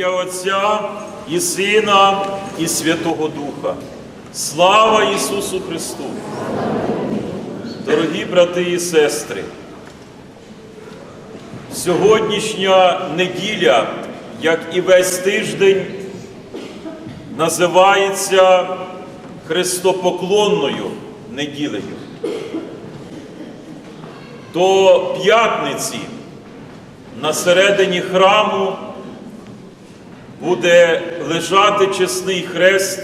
Ім'я Отця і Сина, і Святого Духа. Слава Ісусу Христу! Дорогі брати і сестри, сьогоднішня неділя, як і весь тиждень, називається Христопоклонною неділею. До п'ятниці на середині храму буде лежати чесний хрест,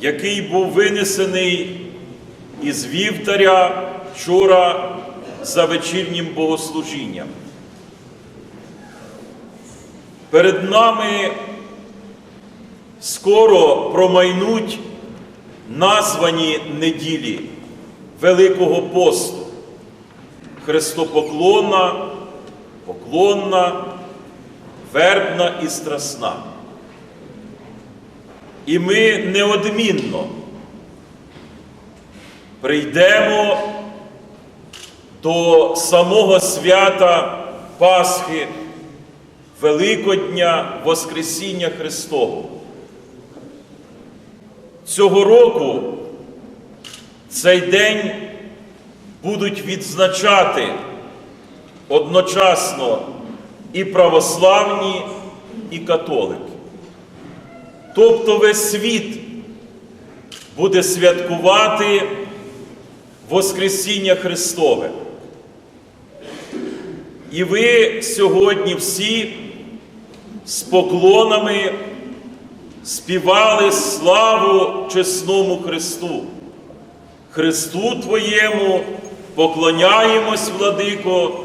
який був винесений із вівтаря вчора за вечірнім богослужінням. Перед нами скоро промайнуть названі неділі Великого посту. Христопоклонна, поклонна, вербна і страсна. І ми неодмінно прийдемо до самого свята Пасхи, Великодня Воскресіння Христового. Цього року цей день будуть відзначати одночасно і православні, і католики. Тобто весь світ буде святкувати Воскресіння Христове. І ви сьогодні всі з поклонами співали славу чесному Христу. Христу Твоєму поклоняємось, владико,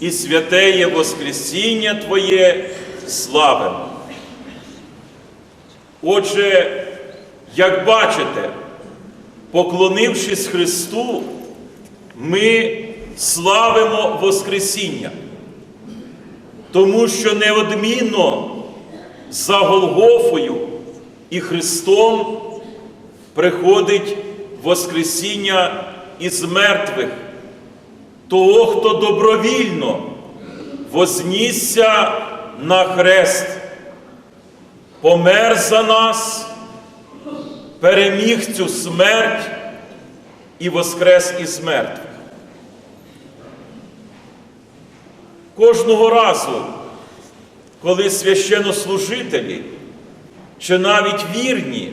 і святеє Воскресіння Твоє славимо. Отже, як бачите, поклонившись Христу, ми славимо Воскресіння, тому що неодмінно за Голгофою і Христом приходить Воскресіння із мертвих, того, хто добровільно вознісся на хрест, помер за нас, переміг цю смерть і воскрес із мертвих. Кожного разу, коли священнослужителі чи навіть вірні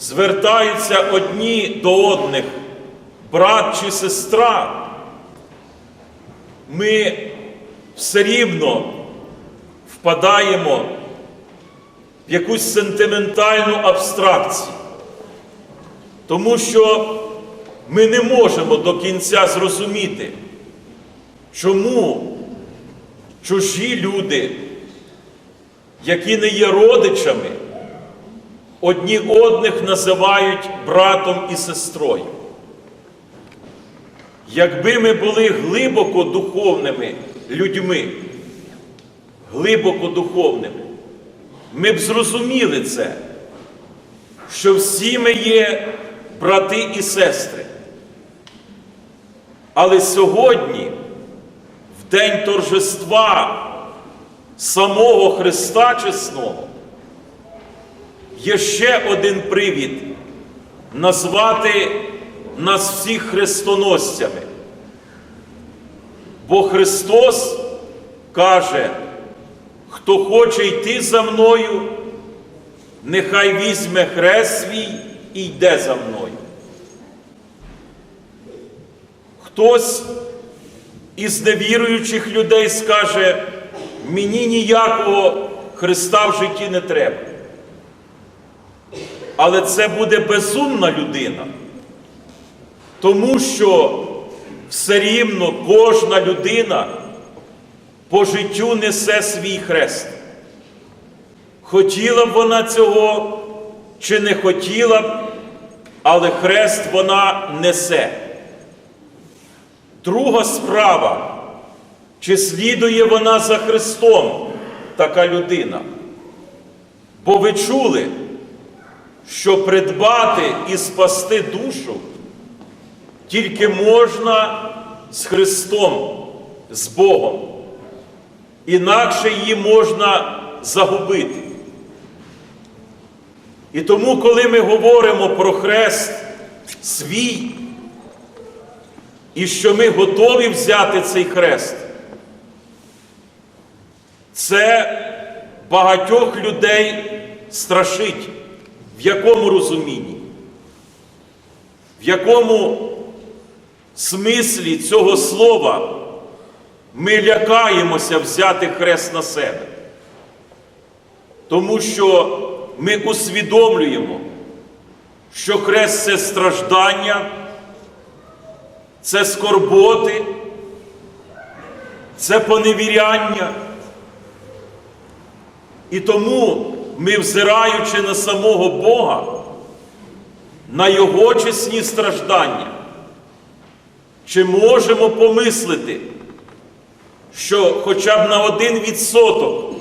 звертаються одні до одних, брат чи сестра, ми все рівно впадаємо в якусь сентиментальну абстракцію, тому що ми не можемо до кінця зрозуміти, чому чужі люди, які не є родичами, одні одних називають братом і сестрою. Якби ми були глибоко духовними людьми, глибоко духовними, ми б зрозуміли це, що всі ми є брати і сестри. Але сьогодні, в день торжества самого Христа Чесного, є ще один привід назвати нас всіх хрестоносцями. Бо Христос каже, хто хоче йти за мною, нехай візьме хрест свій і йде за мною. Хтось із невіруючих людей скаже, мені ніякого Христа в житті не треба. Але це буде безумна людина, тому що все рівно кожна людина по життю несе свій хрест. Хотіла б вона цього чи не хотіла б, але хрест вона несе. Друга справа, чи слідує вона за Христом, така людина. Бо ви чули, що придбати і спасти душу тільки можна з Христом, з Богом. інакше її можна загубити. І тому, коли ми говоримо про хрест свій, і що ми готові взяти цей хрест, це багатьох людей страшить. В якому розумінні? В якому смислі цього слова ми лякаємося взяти хрест на себе? Тому що ми усвідомлюємо, що хрест це страждання, це скорботи, це поневіряння. І тому ми, взираючи на самого Бога, на Його чесні страждання, чи можемо помислити, що хоча б на один відсоток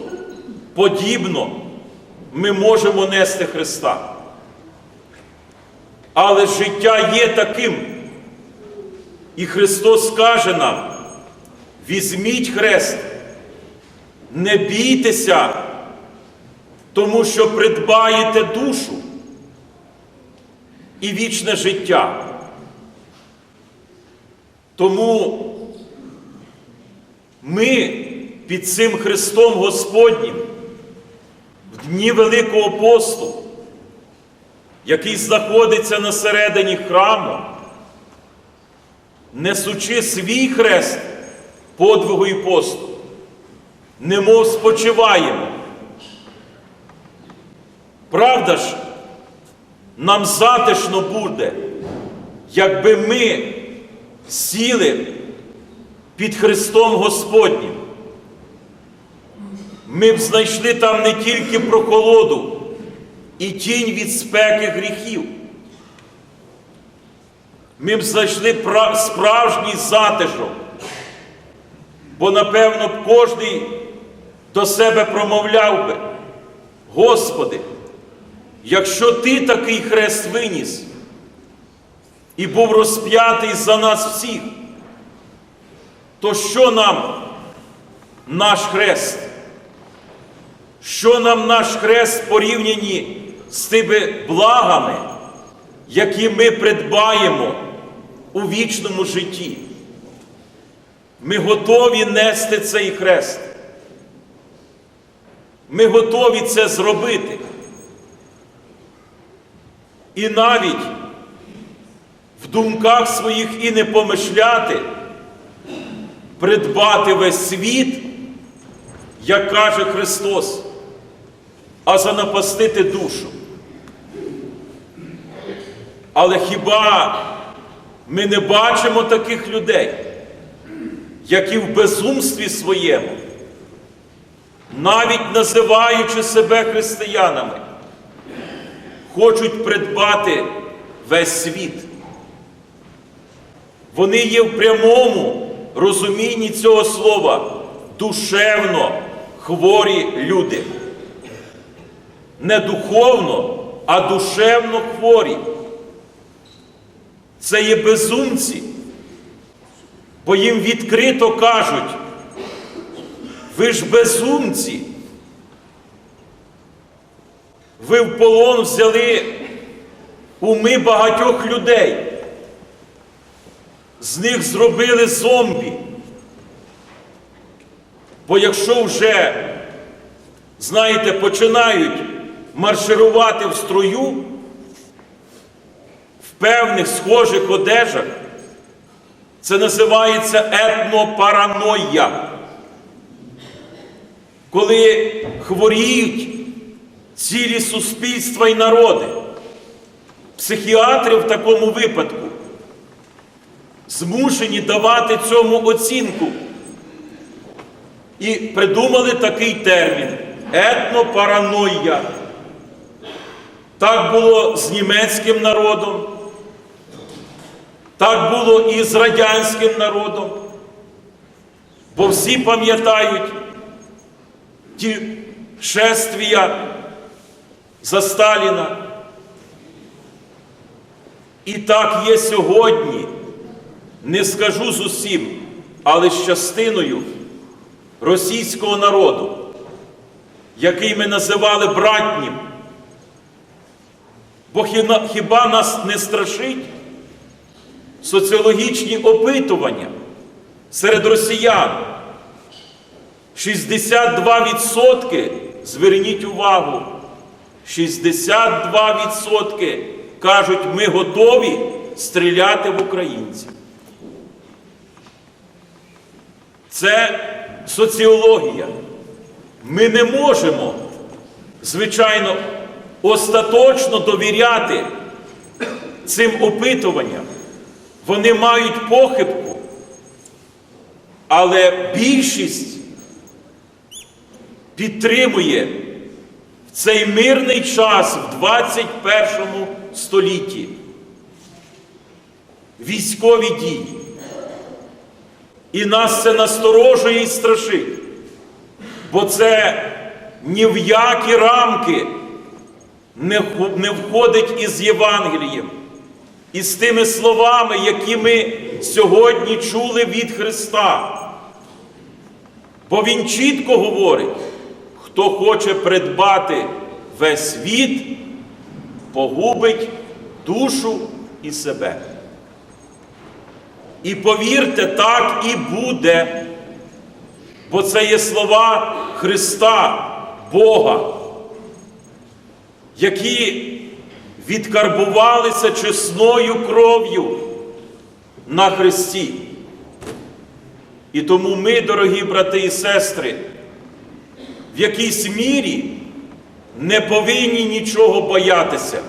подібно ми можемо нести Христа. Але життя є таким. І Христос каже нам: візьміть хрест, не бійтеся, тому що придбаєте душу і вічне життя. Тому ми під цим Христом Господнім в дні Великого посту, який знаходиться на середині храму, несучи свій хрест подвигу і посту, немов спочиваємо. Правда ж, нам затишно буде, якби ми сіли під Христом Господнім. Ми б знайшли там не тільки прохолоду і тінь від спеки гріхів. Ми б знайшли справжній затишок, бо напевно б кожний до себе промовляв би, Господи, якщо Ти такий хрест виніс і був розп'ятий за нас всіх, то що нам наш хрест? Що нам наш хрест в порівнянні з тими благами, які ми придбаємо у вічному житті? Ми готові нести цей хрест. Ми готові це зробити. І навіть в думках своїх і не помишляти, придбати весь світ, як каже Христос, а занапастити душу. Але хіба ми не бачимо таких людей, які в безумстві своєму, навіть називаючи себе християнами, хочуть придбати весь світ. Вони є в прямому розумінні цього слова душевно хворі люди. Не духовно, а душевно хворі. Це є безумці, бо їм відкрито кажуть, ви ж безумці. Ви в полон взяли уми багатьох людей. З них зробили зомбі. Бо якщо вже, знаєте, починають марширувати в строю, в певних схожих одежах, це називається етнопараноя. Коли хворіють цілі суспільства і народи, психіатри в такому випадку змушені давати цьому оцінку. І придумали такий термін етнопараноя. Так було з німецьким народом, так було і з радянським народом. Бо всі пам'ятають ті шествія за Сталіна. І так є сьогодні, не скажу з усім, але з частиною російського народу, який ми називали братнім. Бо хіба нас не страшить соціологічні опитування серед росіян? 62%, зверніть увагу, 62% кажуть, ми готові стріляти в українців. Це соціологія. Ми не можемо, звичайно, остаточно довіряти цим опитуванням. Вони мають похибку, але більшість підтримує в цей мирний час в 21 столітті військові дії. І нас це насторожує і страшить. Бо це ні в які рамки не, входить із Євангелієм, із тими словами, які ми сьогодні чули від Христа. Бо Він чітко говорить, хто хоче придбати весь світ, погубить душу і себе. І повірте, так і буде. Бо це є слова Христа, Бога, які відкарбувалися чесною кров'ю на Христі. І тому ми, дорогі брати і сестри, в якійсь мірі не повинні нічого боятися.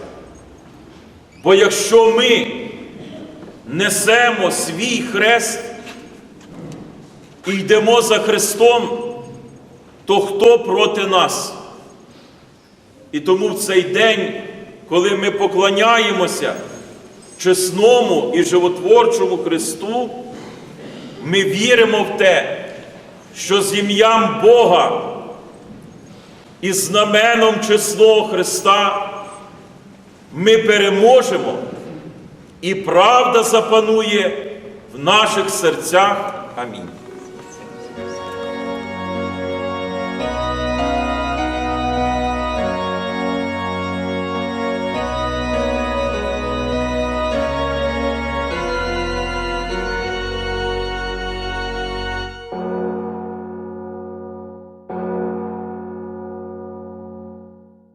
Бо якщо ми несемо свій хрест і йдемо за Христом, то хто проти нас? І тому в цей день, коли ми поклоняємося чесному і животворчому Христу, ми віримо в те, що з ім'ям Бога і знаменом чесного Христа ми переможемо, і правда запанує в наших серцях. Амінь.